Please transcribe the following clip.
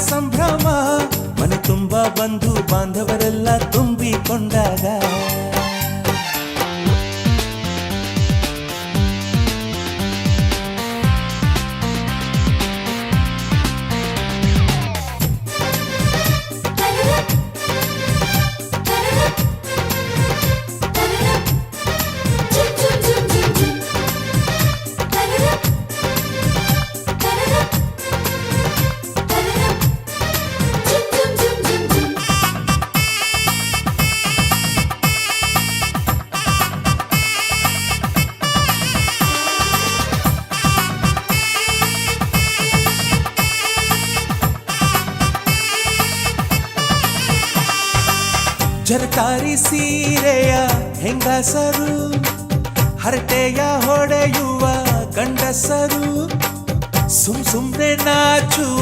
ಸಂಭ್ರಮ. ಮನೆ ತುಂಬ ಬಂಧು ಬಾಂಧವರೆಲ್ಲ ತುಂಬಿಕೊಂಡಾಗ ಜರಕಾರಿ ಸೀರೆಯ ಹೆಂಗಸರು ಹರಟೆಯ ಹೊಡೆಯುವ ಗಂಡಸರು ಸುಮ್ ಸುಮ್ನೆ ನಾಚುವ